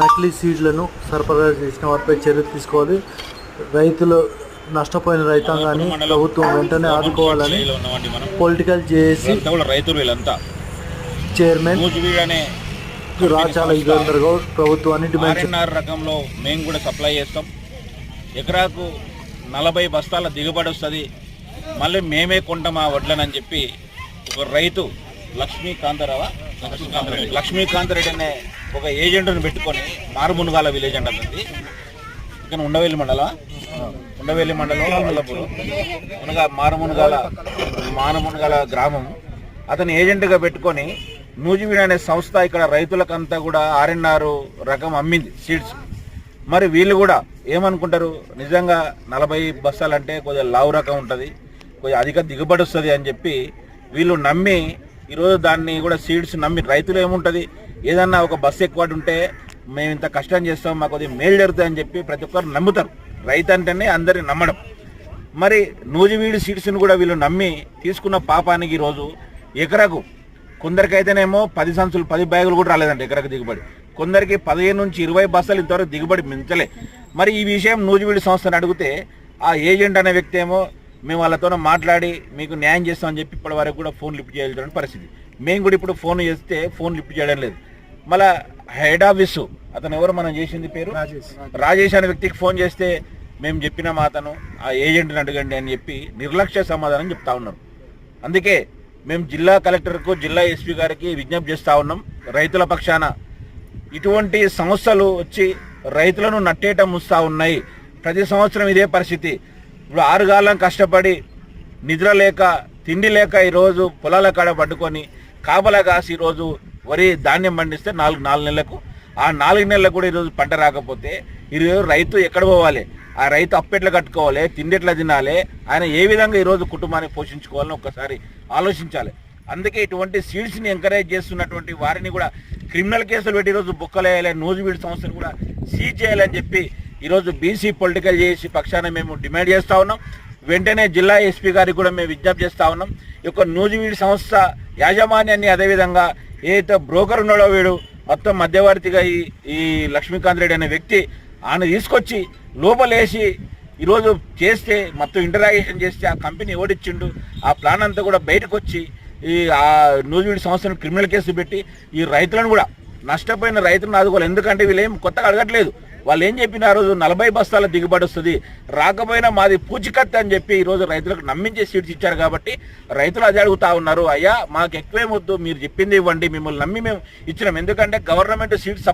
నకిలీ సీడ్లను సరఫరా చేసిన వారిపై చర్య తీసుకోవాలి. రైతులు నష్టపోయిన రైతాంగాన్ని ప్రభుత్వం వెంటనే ఆదుకోవాలని పొలిటికల్ కూడా రైతులు వీళ్ళంతా చైర్మన్ రాచాల యుగేందర్ గౌడ్ ప్రభుత్వాన్ని డిమాండ్ రకంలో మేము కూడా సప్లై చేస్తాం. ఎకరాకు నలభై బస్తాల దిగుబడి వస్తుంది. మళ్ళీ మేమే కొంటాం ఆ వడ్లనని చెప్పి ఒక రైతు లక్ష్మీకాంతరావా? లక్ష్మీకాంతరెడ్డి అనే ఒక ఏజెంట్ను పెట్టుకొని మారుమునుగాల విలేజ్ అంటుంది ఇక్కడ ఉండవేలి మండలం. ఉండవేలి మండలం వల్లపూరు మునగా మారుమునుగాల మారుమునుగాల గ్రామం. అతను ఏజెంట్గా పెట్టుకొని నూజివీడు అనే సంస్థ ఇక్కడ రైతులకంతా కూడా ఆర్ఎన్ఆర్ రకం అమ్మింది సీడ్స్ మరి వీళ్ళు కూడా ఏమనుకుంటారు? నిజంగా నలభై బస్సాలంటే కొద్దిగా లావు రకం ఉంటుంది కొద్దిగా అధిక దిగుబడి వస్తుంది అని చెప్పి వీళ్ళు నమ్మి ఈరోజు దాన్ని కూడా సీడ్స్ నమ్మి రైతులు ఏముంటుంది? ఏదన్నా ఒక బస్సు ఎక్కువ ఉంటే మేము ఇంత కష్టం చేస్తాం మాకు కొద్దిగా మేలు జరుగుతుంది అని చెప్పి ప్రతి ఒక్కరు నమ్ముతారు. రైతు అంటేనే అందరిని నమ్మడం. మరి నూజివీడి సీడ్స్ని కూడా వీళ్ళు నమ్మి తీసుకున్న పాపానికి ఈరోజు ఎకరకు కొందరికైతేనేమో పది సంచులు పది బ్యాగులు కూడా రాలేదండి ఎకరకు దిగుబడి. కొందరికి పదిహేను నుంచి ఇరవై బస్సులు ఇంతవరకు దిగుబడి మించలే. మరి ఈ విషయం నూజివీడి సంస్థను అడిగితే ఆ ఏజెంట్ అనే వ్యక్తి ఏమో మేము వాళ్ళతోనే మాట్లాడి మీకు న్యాయం చేస్తామని చెప్పి ఇప్పటి వరకు కూడా ఫోన్ లిఫ్ట్ చేయాల్సిన పరిస్థితి. మేము కూడా ఇప్పుడు ఫోన్ చేస్తే ఫోన్ లిఫ్ట్ చేయడం లేదు. మళ్ళా హెడ్ ఆఫీసు అతను ఎవరు మనం చేసింది పేరు? రాజేష్. అనే వ్యక్తికి ఫోన్ చేస్తే మేము చెప్పిన మాతను ఆ ఏజెంట్ని అడగండి అని చెప్పి నిర్లక్ష్య సమాధానం చెప్తా ఉన్నారు. అందుకే మేము జిల్లా కలెక్టర్కు జిల్లా ఎస్పీ గారికి విజ్ఞప్తి చేస్తా ఉన్నాం. రైతుల పక్షాన ఇటువంటి సమస్యలు వచ్చి రైతులను నట్టేట ముస్తా ఉన్నాయి. ప్రతి సంవత్సరం ఇదే పరిస్థితి. ఇప్పుడు ఆరుగాలం కష్టపడి నిద్ర లేక తిండి లేక ఈరోజు పొలాల కాడ పట్టుకొని కాపలా కాసి ఈరోజు వరి ధాన్యం పండిస్తే నాలుగు నాలుగు నెలలకు. ఆ నాలుగు నెలలకు కూడా ఈరోజు పంట రాకపోతే ఈరోజు రైతు ఎక్కడ పోవాలి? ఆ రైతు అప్పెట్లా కట్టుకోవాలి? తిండిట్లా తినాలి? ఆయన ఏ విధంగా ఈరోజు కుటుంబాన్ని పోషించుకోవాలని ఒక్కసారి ఆలోచించాలి. అందుకే ఇటువంటి సీడ్స్ని ఎంకరేజ్ చేస్తున్నటువంటి వారిని కూడా క్రిమినల్ కేసులు పెట్టి ఈరోజు బుక్కలేయాలి నూజివీడు సంస్థను కూడా సీజ్ చేయాలని చెప్పి ఈరోజు బీసీ పొలిటికల్ చేసి పక్షాన మేము డిమాండ్ చేస్తా ఉన్నాం. వెంటనే జిల్లా ఎస్పీ గారికి కూడా మేము విజ్ఞప్తి చేస్తా ఉన్నాం. ఈ యొక్క నూజివీడు సంస్థ యాజమాన్యాన్ని అదేవిధంగా ఏదైతే బ్రోకర్ ఉన్నాడో వీడు మొత్తం మధ్యవర్తిగా ఈ ఈ లక్ష్మీకాంత్ రెడ్డి అనే వ్యక్తి ఆయన తీసుకొచ్చి లోపలేసి ఈరోజు చేస్తే మొత్తం ఇంటరాగేషన్ చేస్తే ఆ కంపెనీ ఓడిచ్చిండు ఆ ప్లాన్ అంతా కూడా బయటకు వచ్చి ఈ ఆ నూజివీడి సంస్థను క్రిమినల్ కేసు పెట్టి ఈ రైతులను కూడా నష్టపోయిన రైతులను ఆదుకోవాలి. ఎందుకంటే వీళ్ళేం కొత్తగా అడగట్లేదు. వాళ్ళు ఏం చెప్పిన ఆ రోజు నలభై బస్తాల దిగుబడి వస్తుంది. రాకపోయినా మాది పూచికత్తు అని చెప్పి ఈరోజు రైతులకు నమ్మించే సీట్స్ ఇచ్చారు కాబట్టి రైతులు అది అడుగుతా ఉన్నారు. అయ్యా మాకు ఎక్కువేమొద్దు మీరు చెప్పింది ఇవ్వండి మిమ్మల్ని నమ్మి మేము ఇచ్చినాం. ఎందుకంటే గవర్నమెంట్ సీట్స్